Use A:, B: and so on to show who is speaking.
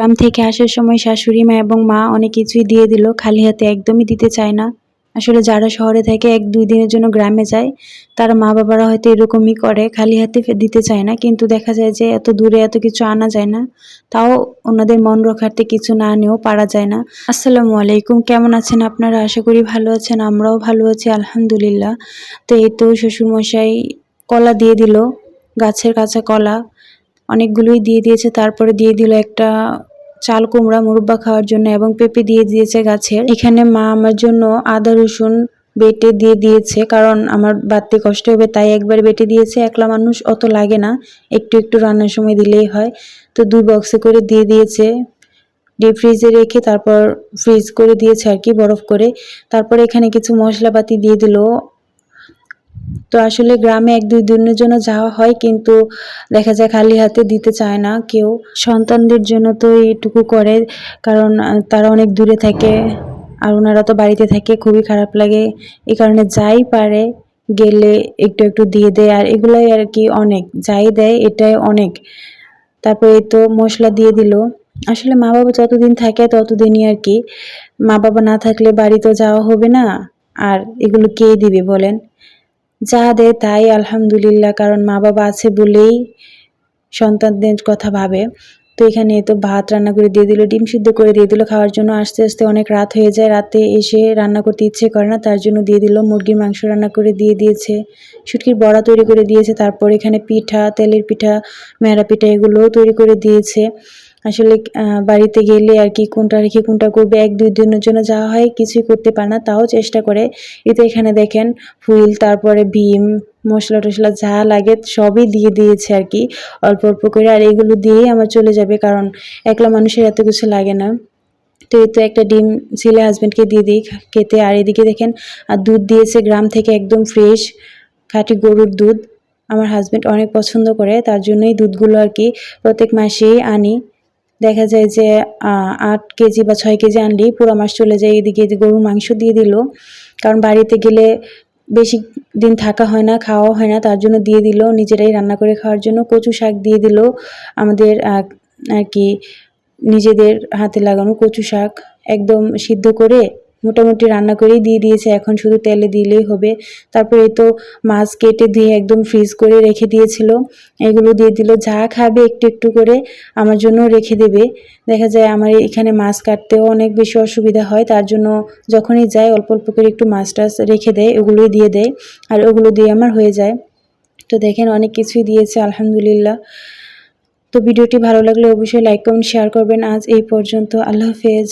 A: গ্রাম থেকে আসার সময় শাশুড়ি মা এবং মা অনেক কিছুই দিয়ে দিল, খালি হাতে একদমই দিতে চায় না। আসলে যারা শহরে থাকে, এক দুই দিনের জন্য গ্রামে যায়, তার মা বাবারা হয়তো এরকমই করে, খালি হাতে দিতে চায় না। কিন্তু দেখা যায় যে এত দূরে এত কিছু আনা যায় না, তাও ওনাদের মন রক্ষার্থে কিছু না নিয়েও পারা যায় না। আসসালামু আলাইকুম, কেমন আছেন আপনারা? আশা করি ভালো আছেন, আমরাও ভালো আছি, আলহামদুলিল্লাহ। তো এই তো শ্বশুরমশাই কলা দিয়ে দিল, গাছের কাঁচা কলা, অনেকগুলোই দিয়ে দিয়েছে, তারপরে দিয়ে দিল একটা চাল, কুমড়া, মুরব্বা খাওয়ার জন্য এবং পেঁপে দিয়ে দিয়েছে গাছের। এখানে মা আমার জন্য আদা, রসুন বেটে দিয়ে দিয়েছে, কারণ আমার বাড়তে কষ্ট হবে, তাই একবার বেটে দিয়েছে। একলা মানুষ অত লাগে না, একটু একটু রান্নার সময় দিলেই হয়। তো দুই বক্সে করে দিয়ে দিয়েছে। ডিপ ফ্রিজে রেখে তারপর ফ্রিজ করে দিয়েছে আর কি, বরফ করে। তারপর এখানে কিছু মশলাপাতি দিয়ে দিল। তো আসলে গ্রামে এক দুই দিনের জন্য যাওয়া হয়, কিন্তু দেখা যায় খালি হাতে দিতে চায় না কেউ। সন্তানদের জন্য তো এইটুকু করে, কারণ তারা অনেক দূরে থাকে আর ওনারা তো বাড়িতে থাকে, খুবই খারাপ লাগে। এই কারণে যাই পারে, গেলে একটু একটু দিয়ে দেয়, আর এগুলাই আর কি অনেক। যাই দেয়, এটাই অনেক। তারপরে তো মশলা দিয়ে দিল। আসলে মা বাবা যতদিন থাকে ততদিনই আর কি। মা বাবা না থাকলে বাড়ি তো যাওয়া হবে না, আর এগুলো কে দিবে বলেন? যা দেয় তাই আলহামদুলিল্লাহ, কারণ মা বাবা আছে বলেই সন্তানদের কথা ভাবে। তো এখানে তো ভাত রান্না করে দিয়ে দিল, ডিম সিদ্ধ করে দিয়ে দিল, খাওয়ার জন্য আস্তে আস্তে অনেক রাত হয়ে যায়। রাতে এসে রান্না করতে ইচ্ছে করে না, তার জন্য দিয়ে দিল, মুরগির মাংস রান্না করে দিয়ে দিয়েছে। শুটকির বড়া তৈরি করে দিয়েছে, তারপর এখানে পিঠা, তেলের পিঠা মেরা পিঠা এগুলোও তৈরি করে দিয়েছে। আসলে বাড়িতে গেলে আর কি কোনটা রেখে কোনটা করবে, এক, দুই দিনের জন্য যাওয়া হয়, কিছুই করতে পারে না, তাও চেষ্টা করে। এতে এখানে দেখেন ফুল তারপরে ভীম, মশলা টশলা যা লাগে সবই দিয়ে দিয়েছে আর কি, অল্প অল্প করে। আর এগুলো দিয়েই আমার চলে যাবে, কারণ একলা মানুষের এত কিছু লাগে না। তো এই তো একটা ডিম ছেলে হাজব্যান্ডকে দিয়ে দিই খেতে। আর এদিকে দেখেন, আর দুধ দিয়েছে গ্রাম থেকে একদম ফ্রেশ খাঁটি গরুর দুধ। আমার হাজব্যান্ড অনেক পছন্দ করে, তার জন্যই দুধগুলো আর কি প্রত্যেক মাসেই আনি। দেখা যায় যে আট কেজি বা ছয় কেজি আনলেই পুরো মাস চলে যায়, এদিকে গরুর মাংস দিয়ে দিল। কারণ বাড়িতে গেলে বেশি দিন থাকা হয় না খাওয়া হয় না, তার জন্য দিয়ে দিল। নিজেরাই রান্না করে খাওয়ার জন্য কচু শাক দিয়ে দিল। আমাদের আর কি নিজেদের হাতে লাগানো কচু শাক একদম সিদ্ধ করে মোটামুটি রান্না করেই দিয়ে দিয়েছে, এখন শুধু তেলে দিলেই হবে। তারপরে তো মাছ কেটে দিয়ে একদম ফ্রিজ করে রেখে দিয়েছিল। এগুলো দিয়ে দিল, যা খাবে একটু একটু করে আমার জন্য রেখে দেবে। দেখা যায় আমার এখানে মাছ কাটতেও অনেক বেশি অসুবিধা হয়, তার জন্য যখনই যায় অল্প অল্প করে একটু মাছ টাছ রেখে দেয়, ওগুলোই দিয়ে দেয় আর ওগুলো দিয়ে আমার হয়ে যায়। তো দেখেন অনেক কিছুই দিয়েছে, আলহামদুলিল্লাহ। তো ভিডিওটি ভালো লাগলে অবশ্যই লাইক কমেন্ট শেয়ার করবেন। আজ এই পর্যন্ত, আল্লাহ হাফেজ।